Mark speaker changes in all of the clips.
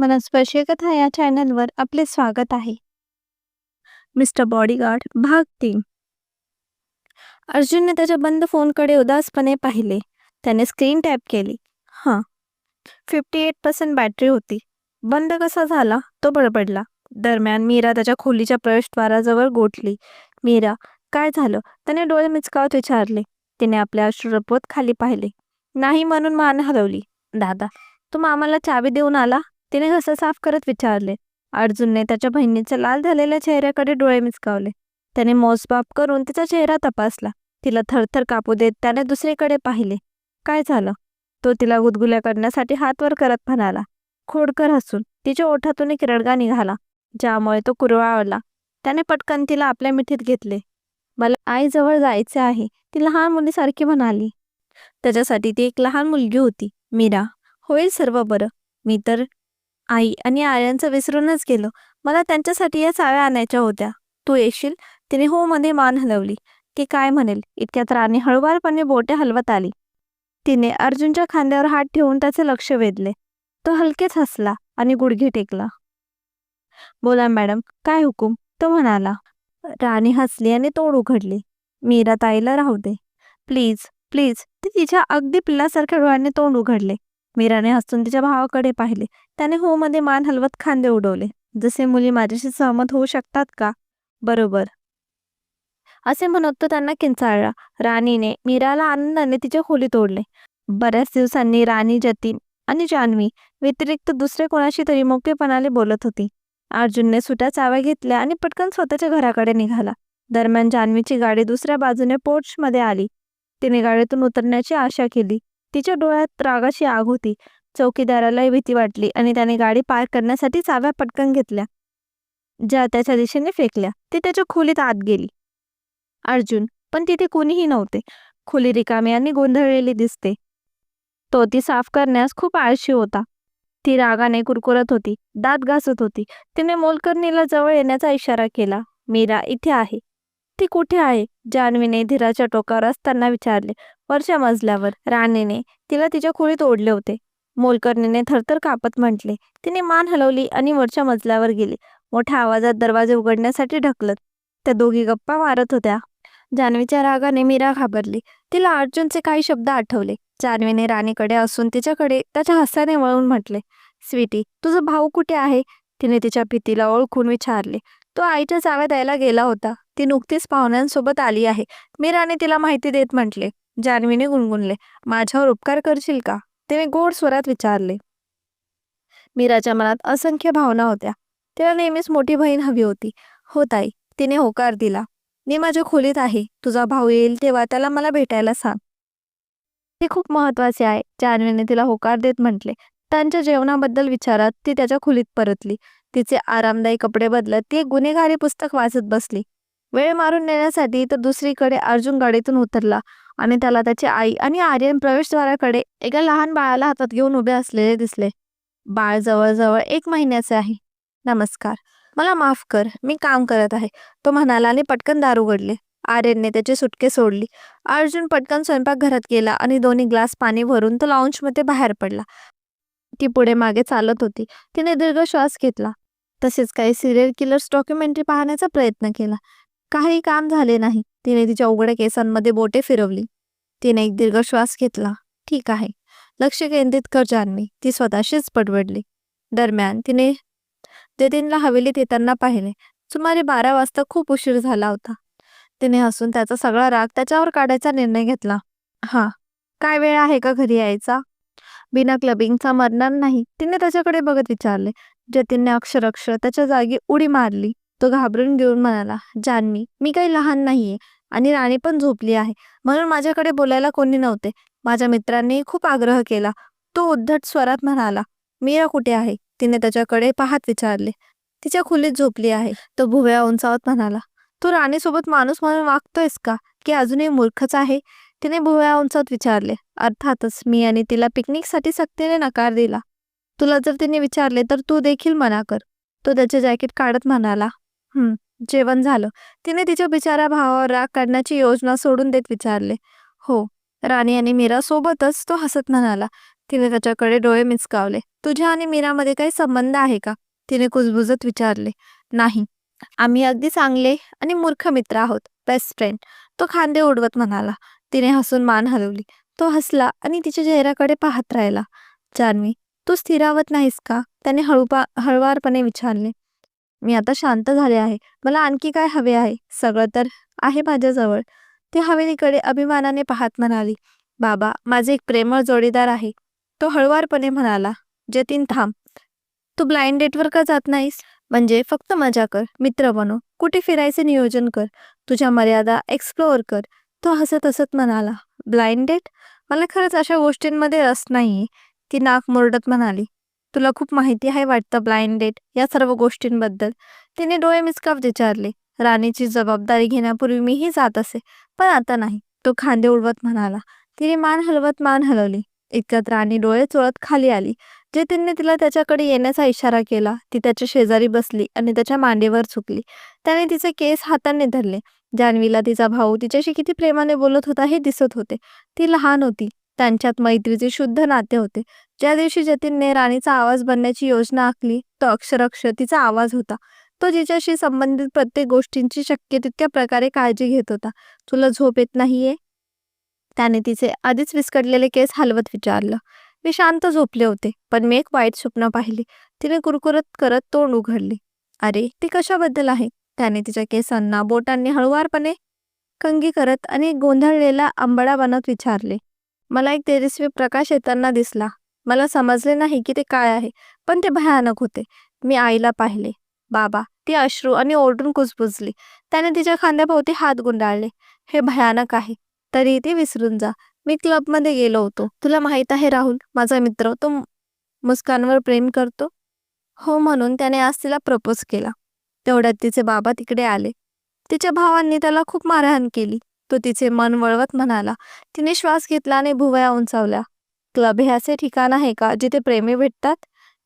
Speaker 1: मनस्पर्शी कथा या चॅनलवर आपले स्वागत आहे. मिस्टर बॉडीगार्ड भाग तीन. अर्जुनने त्याच्या बंद फोनकडे उदासपणे पाहिले. त्याने स्क्रीन टॅप केली. हां. फिफ्टी एट पर्सेंट बॅटरी होती. बंद कसा झाला? तो बडबडला. दरम्यान मीरा त्याच्या खोलीच्या प्रवेशद्वाराजवळ गोठली. मीरा काय झालं? त्याने डोळे मिचकावत विचारले. तिने आपल्या अश्रुरपवत खाली पाहिले. नाही म्हणून मान हलवली. दादा तू मामाला चावी देऊन आला? तिने घसा साफ करत विचारले. अर्जुनने त्याच्या बहिणीच्या लाल झालेल्या चेहऱ्याकडे डोळे मिचकावले त्याने मोजबाप करून तिचा चेहरा तपासला. तिला थरथर कापू देत त्याने दुसरीकडे पाहिले. काय झालं? तो तिला गुदगुल्या करण्यासाठी हात वर करत म्हणाला. खोडकर हसून तिच्या ओठातून एक रडगा निघाला ज्यामुळे तो कुरवाळला. त्याने पटकन तिला आपल्या मिठीत घेतले. मला आईजवळ जायचे आहे ती लहान मुलीसारखी म्हणाली. त्याच्यासाठी ती एक लहान मुलगी होती मीरा. होईल सर्व बरं. मी तर आई आणि आर्यांचं विसरूनच गेलो. मला त्यांच्यासाठी या साव्या आणायच्या होत्या. तू येशील? तिने हो मध्ये मान हलवली. की काय म्हणेल? इतक्यात राणी हळुवारपणे बोटे हलवत आली. तिने अर्जुनच्या खांद्यावर हात ठेवून त्याचे लक्ष वेधले. तो हलकेच हसला आणि गुडघे टेकला. बोला मॅडम काय हुकूम? तो म्हणाला. राणी हसली आणि तोंड उघडली. मीरा ताईला राहू दे. Please please. ती तिच्या अगदी पिल्लासारख्या डोळ्यांनी तोंड उघडले. मीराने हसून तिच्या भावाकडे पाहिले. त्याने हो मध्ये मान हलवत खांदे उडवले. जसे मुली माझ्याशी सहमत होऊ शकतात का? बरोबर. असे म्हणत तो त्यांना किंचाळला. राणीने मीराला आनंदाने तिच्या खोलीत ओढले बऱ्याच दिवसांनी राणी जतीन आणि जान्हवी व्यतिरिक्त दुसरे कोणाशी तरी मोकेपणाने बोलत होती. अर्जुनने सुट्या चाव्या घेतल्या आणि पटकन स्वतःच्या घराकडे निघाला. दरम्यान जान्हवीची गाडी दुसऱ्या बाजूने पोर्चमध्ये आली. तिने गाडीतून उतरण्याची आशा केली. तिच्या डोळ्यात रागाची आग होती. चौकीदारालाही भीती वाटली आणि त्याने गाडी पार्क करण्यासाठी चाव्या पटकन घेतल्या. ज्या त्याच्या दिशेने फेकल्या ती त्याच्या खोलीत आत गेली. अर्जुन पण तिथे कोणीही नव्हते. खोली रिकामी आणि गोंधळलेली दिसते. तो ती साफ करण्यास खूप आळशी होता. ती रागाने कुरकुरत होती दात घासत होती. तिने मोलकर्णीला जवळ येण्याचा इशारा केला मीरा इथे आहे. ती कुठे आहे? जान्हवीने धीराच्या टोकावर असताना विचारले. वरच्या मजल्यावर राणीने तिला तिच्या खोलीत ओढले होते. मोलकर्णीने थरथर कापत म्हटले तिने मान हलवली आणि वरच्या मजल्यावर गेली. मोठ्या आवाजात दरवाजे उघडण्यासाठी ढकलत. त्या दोघी गप्पा मारत होत्या. जान्हवीच्या रागाने मीरा घाबरली. तिला अर्जुनचे काही शब्द आठवले. जान्हवीने राणीकडे असून तिच्याकडे त्याच्या हस्याने वळून म्हटले स्वीटी तुझा भाऊ कुठे आहे? तिने तिच्या भीतीला ओळखून विचारले तो आईच्या चाव्या द्यायला गेला होता. ती नुकतीच पाहुण्यांसोबत आली आहे. मीराने तिला माहिती देत म्हटले जान्हवीने गुणगुणले. माझ्यावर उपकार करशील का? तिने गोड स्वरात विचारले. मीराच्या मनात असंख्य भावना होत्या. तिला नेहमीच मोठी बहीण हवी होती. हो ताई तिने होकार दिला. मी माझ्या खोलीत आहे. तुझा भाऊ येईल तेव्हा त्याला मला भेटायला सांग. ते खूप महत्त्वाचे आहे. जान्हवीने तिला होकार देत म्हटले. त्यांच्या जेवणाबद्दल विचारात ती त्याच्या खोलीत परतली. तिचे आरामदायी कपडे बदलत ती एक गुन्हेगारी पुस्तक वाचत बसली. वेळ मारून नेण्यासाठी तर दुसरीकडे अर्जुन गाडीतून उतरला आणि त्याला त्याची आई आणि आर्यन प्रवेशद्वाराकडे एका लहान बाळाला हातात घेऊन उभे असलेले दिसले. बाळ जवळजवळ एक महिन्याचे आहे. नमस्कार. मला माफ कर. मी काम करत आहे. तो म्हणाला आणि पटकन दार उघडले. आर्यनने त्याची सुटके सोडली. अर्जुन पटकन स्वयंपाकघरात गेला आणि दोन्ही ग्लास पाणी भरून तो लाऊंजमध्ये बाहेर पडला. ती पुढे मागे चालत होती. तिने दीर्घ श्वास घेतला. तसेच काही सिरियल किलर्स डॉक्युमेंटरी पाहण्याचा प्रयत्न केला. काही काम झाले नाही. तिने तिच्या उघड्या केसांमध्ये बोटे फिरवली. तिने एक दीर्घ श्वास घेतला. ठीक आहे. लक्ष केंद्रित कर जान्हवी. ती स्वतःशीच पडवडली. दरम्यान तिने जतीनला हवेलीत येताना पाहिले सुमारे बारा वाजता खूप उशीर झाला होता. तिने हसून त्याचा सगळा राग त्याच्यावर काढायचा निर्णय घेतला. हा काय वेळ आहे का घरी यायचा? बिना क्लबिंगचा मरणार नाही. तिने त्याच्याकडे बघत विचारले. जतीनने अक्षरक्षर त्याच्या जागी उडी मारली. तो घाबरून घेऊन म्हणाला जान्हवी मी काही लहान नाहीये आणि राणी पण झोपली आहे. म्हणून माझ्याकडे बोलायला कोणी नव्हते. माझ्या मित्रांनी खूप आग्रह केला. तो उद्धट स्वरात म्हणाला मीरा कुठे आहे? तिने त्याच्याकडे पाहत विचारले. तिच्या खोलीत झोपली आहे. तो भुवया उंचावत म्हणाला तू राणीसोबत माणूस म्हणून वागतोयस का? की अजूनही मूर्खच आहे? तिने भुवया उंचावत विचारले अर्थातच मी आणि तिला पिकनिकसाठी सक्तीने नकार दिला. तुला जर तिने विचारले तर तू देखील मना कर. तो त्याचे जॅकेट काढत म्हणाला हं जेवण झालं. तिने तिच्या बिचारा भावावर राग काढण्याची योजना सोडून देत विचारले. हो राणी आणि मीरा सोबतच तो हसत म्हणाला. तिने त्याच्याकडे डोळे मिचकावले तुझ्या आणि मीरामध्ये काही संबंध आहे का? तिने कुजबुजत विचारले. नाही. आम्ही अगदी चांगले आणि मूर्ख मित्र आहोत. Best friend. तो खांदे उडवत म्हणाला. तिने हसून मान हलवली. तो हसला आणि तिच्या चेहऱ्याकडे पाहत राहिला. जान्हवी तू स्थिरावत नाहीस का? त्याने हळूपा हळवारपणे विचारले. मी आता शांत झाले आहे. मला आणखी काय हवे आहे? सगळं तर आहे माझ्याजवळ. ते हवेलीकडे अभिमानाने पाहत म्हणाली बाबा माझे एक प्रेमळ जोडीदार आहे. तो हळुवारपणे म्हणाला जतीन थांब. तू ब्लाइंड डेटवर का जात नाहीस? म्हणजे फक्त मजा कर मित्र बनव कुठे फिरायचे नियोजन कर. तुझ्या मर्यादा एक्सप्लोअर कर. तो हसत हसत म्हणाला ब्लाइंड डेट? मला खरंच अशा गोष्टींमध्ये रस नाही ती नाक मुरडत म्हणाली तुला खूप माहिती आहे वाटतं ब्लाइंड डेट या सर्व गोष्टींबद्दल. तिने डोळे मिचकावत विचारले राणीची जबाबदारी घेण्यापूर्वी मीही जात असे पण आता नाही तो खांदे उडवत म्हणाला. तिने मान हलवत मान हलवली. इतक्यात राणी डोळे चोळत खाली आली. जे तिने तिला त्याच्याकडे येण्याचा इशारा केला ती त्याच्या शेजारी बसली आणि त्याच्या मांडीवर झुकली. त्याने तिचे केस हाताने धरले. जान्हवीला तिचा भाऊ तिच्याशी किती प्रेमाने बोलत होता हे दिसत होते. ती लहान होती. त्यांच्यात मैत्रीचे शुद्ध नाते होते. ज्या दिवशी जतीनने राणीचा आवाज बनण्याची योजना आखली तो अक्षरक्ष तिचा आवाज होता. तो जिच्याशी संबंधित प्रत्येक गोष्टींची शक्य तितक्या प्रकारे काळजी घेत होता. तुला झोप येत नाहीये? त्याने तिचे आधीच विस्कटलेले केस हलवत विचारलं. मी शांत झोपले होते पण मी एक वाईट स्वप्न पाहिली. तिने कुरकुरत करत तोंड उघडले. अरे ती कशाबद्दल आहे? त्याने तिच्या केसांना बोटांनी हळुवारपणे कंगी करत आणि गोंधळलेला आंबडा बनत विचारले. मला एक तेजस्वी प्रकाश येताना दिसला. मला समजले नाही की ते काय आहे पण ते भयानक होते. मी आईला पाहिले. बाबा ती अश्रू आणि ओरडून कुजबुजली. त्याने तिच्या खांद्याभोवती हात गुंडाळले. हे भयानक आहे. तरी ते विसरून जा. मी क्लबमध्ये गेलो होतो. तुला माहीत आहे राहुल माझा मित्र तो मुस्कानवर प्रेम करतो? हो म्हणून त्याने आज तिला प्रपोज केला. तेवढ्यात तिचे बाबा तिकडे आले. तिच्या भावांनी त्याला खूप मारहाण केली. तो तिचे मन वळवत म्हणाला तिने श्वास घेतला आणि भुवया उंचावल्या. क्लब हे असे ठिकाण आहे का जिथे प्रेमी भेटतात?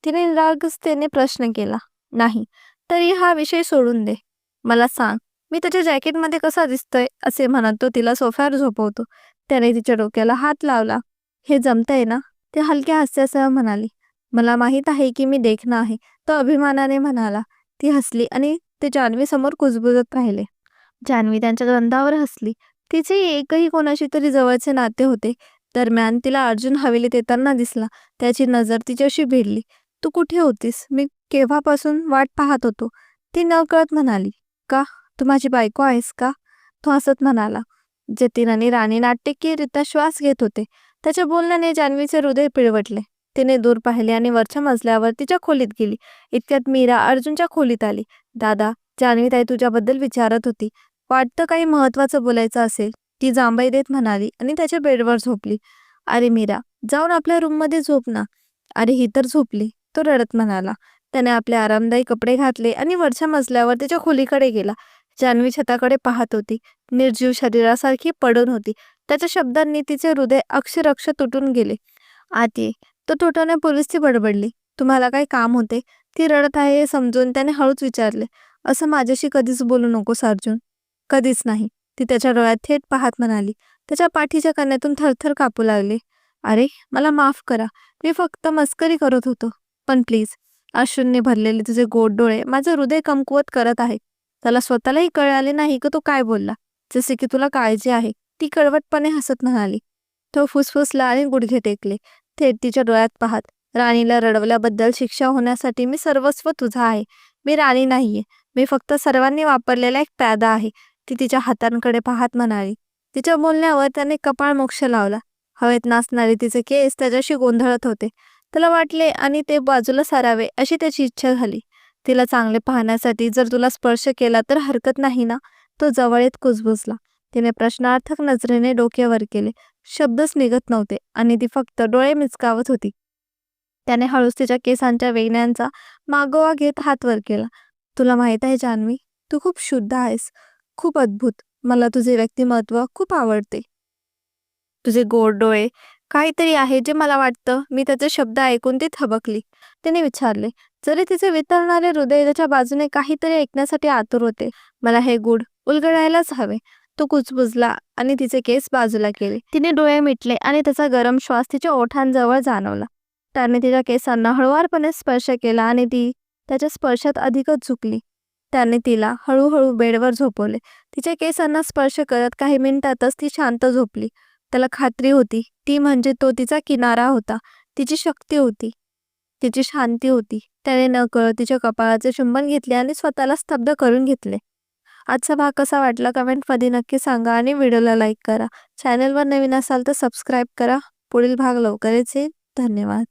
Speaker 1: तिने निरागसतेने प्रश्न केला नाही तरी हा विषय सोडून दे. मला सांग मी त्याच्या जॅकेटमध्ये कसा दिसतोय? असे म्हणत तो तिला सोफ्यावर झोपवतो. त्याने तिच्या डोक्याला हात लावला. हे जमतंय ना? ते हलक्या हास्यासह म्हणाली मला माहीत आहे की मी देखणं आहे. तो अभिमानाने म्हणाला ती हसली आणि ते जान्हवी समोर कुजबुजत राहिले. जान्हवी त्यांच्या गंधावर हसली. तिचे एकही कोणाशी तरी जवळचे नाते होते. दरम्यान तिला अर्जुन हवेलीत येताना दिसला. त्याची नजर तिच्याशी भिडली. तू कुठे होतीस? मी केव्हापासून वाट पाहत होतो ती नकळत म्हणाली. का? तू माझी बायको आहेस का तो हसत म्हणाला. जतीन आणि राणी नाट्यकीयरित्या श्वास घेत होते. त्याच्या बोलण्याने जान्हवीचे हृदय पिळवटले. तिने दूर पाहिले आणि वरच्या मजल्यावर तिच्या खोलीत गेली. इतक्यात मीरा अर्जुनच्या खोलीत आली. दादा जान्हवी ताई तुझ्याबद्दल विचारत होती. वाटतं काही महत्वाचं बोलायचं असेल ती जांभई देत म्हणाली आणि त्याच्या बेडवर झोपली. अरे मीरा जाऊन आपल्या रूममध्ये झोप ना. अरे ही तर झोपली तो रडत म्हणाला. त्याने आपले आरामदायी कपडे घातले आणि वरच्या मजल्यावर त्याच्या खोलीकडे गेला. जान्हवी छताकडे पाहत होती. निर्जीव शरीरासारखी पडून होती. त्याच्या शब्दांनी तिचे हृदय अक्षरक्ष तुटून गेले. आती तो तुटवण्यापूर्वीच ती बडबडली. तुम्हाला काही काम होते? ती रडत आहे हे समजून त्याने हळूच विचारले. असं माझ्याशी कधीच बोलू नकोस अर्जुन कधीच नाही. ती त्याच्या डोळ्यात थेट पाहत म्हणाली त्याच्या पाठीच्या कण्यातून थरथर कापू लागले. अरे मला माफ करा. मी फक्त मस्करी करत होतो. पण प्लीज अश्रूंनी भरलेले तुझे गोड डोळे माझं हृदय कमकुवत करत आहे त्याला स्वतःलाही कळाले नाही की तो काय बोलला. जसे की तुला काळजी आहे. ती कळवटपणे हसत म्हणाली. तो फुसफुसला आणि गुडघे टेकले. थेट तिच्या डोळ्यात पाहत राणीला रडवल्याबद्दल शिक्षा होण्यासाठी मी सर्वस्व तुझा आहे. मी राणी नाहीये. मी फक्त सर्वांनी वापरलेला एक प्यादा आहे. ती तिच्या हातांकडे पाहत म्हणाली. तिच्या बोलण्यावर त्याने कपाळ मोक्ष लावला. हवेत नाचणारे तिचे केस त्याच्याशी गोंधळत होते. त्याला वाटले आणि ते बाजूला सारावे अशी त्याची इच्छा झाली. तिला चांगले पाहण्यासाठी जर तुला स्पर्श केला तर हरकत नाही ना? तो जवळ येत कुजबुजला. तिने प्रश्नार्थक नजरेने डोक्यावर केले. शब्दच निघत नव्हते आणि ती फक्त डोळे मिचकावत होती. त्याने हळूच तिच्या केसांच्या वेगण्यांचा मागोवा घेत हात वर केला. तुला माहीत आहे जान्हवी तू खूप शुद्ध आहेस. खूप अद्भुत. मला तुझे व्यक्तिमत्व खूप आवडते. तुझे गोड डोळे काहीतरी आहे जे मला वाटतं मी त्याचे शब्द ऐकून ती थबकली. तिने विचारले जरी तिचे वितळणारे हृदय त्याच्या बाजूने काहीतरी ऐकण्यासाठी आतुर होते मला हे गुड उलगडायलाच हवे. तो कुचबुजला आणि तिचे केस बाजूला केले. तिने डोळे मिटले आणि त्याचा गरम श्वास तिच्या ओठांजवळ जाणवला. त्याने तिच्या केसांना हळुवारपणे स्पर्श केला आणि ती त्याच्या स्पर्शात अधिकच झुकली. त्याने तिला हळूहळू बेडवर झोपवले. तिच्या केसांना स्पर्श करत काही मिनिटातच ती शांत झोपली. त्याला खात्री होती. ती म्हणजे तो तिचा किनारा होता. तिची शक्ती होती. तिची शांती होती. त्याने नकळत तिच्या कपाळाचे चुंबन घेतले आणि स्वतःला स्तब्ध करून घेतले. आजचा भाग कसा वाटला कमेंटमध्ये नक्की सांगा आणि व्हिडिओला लाईक करा. चॅनलवर नवीन असाल तर सबस्क्राईब करा. पुढील भाग लवकरच येईल. धन्यवाद.